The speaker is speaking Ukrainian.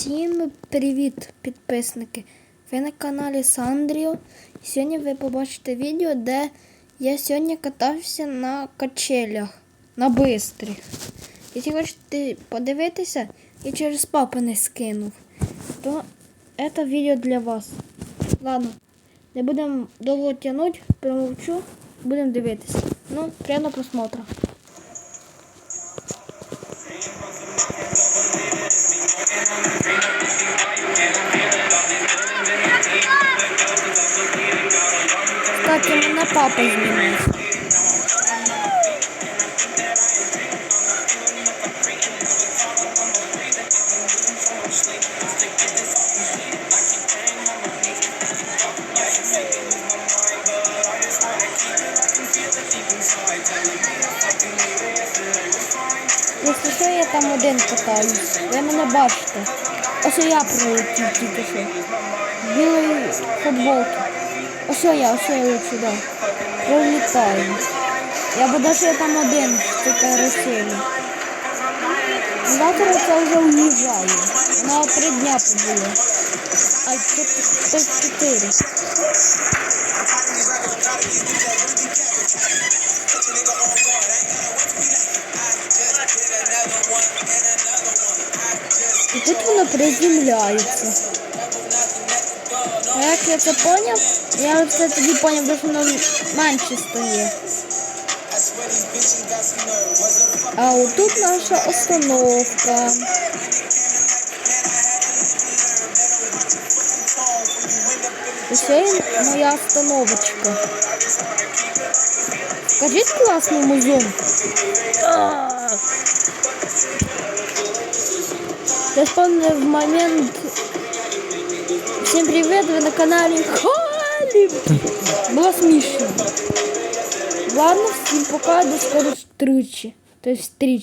Всім привіт, підписники! Ви на каналі Сандріо. Сьогодні ви побачите відео, де я сьогодні катався на качелях на бистрих. Якщо хочете подивитися і через папу не скинув, то це відео для вас. Ладно, не будемо довго тягнути, промовчу, будемо дивитися. Ну, приємного просмотру. Мене папа знімає. Якщо що, я там один катаюсь. Ви мене бачите. Ось я пролетів тільки що. Білої футболки. Ось я, ось я лечу, да. Пролітаю. Я буду ще там один в цій каруселі. Завтра це вже уїжджаю. На три дня побуло. А це хтось чотири. І тут воно приземляється. Як я це поняв? Я це тоді поняв, що воно менше стає. А отут наша остановка. Це моя остановочка. Скажіть класному зум. Я в момент. Всем привет, вы на канале Холли. Было смешно. Ладно, всем пока, до скорой встречи. То есть встречи.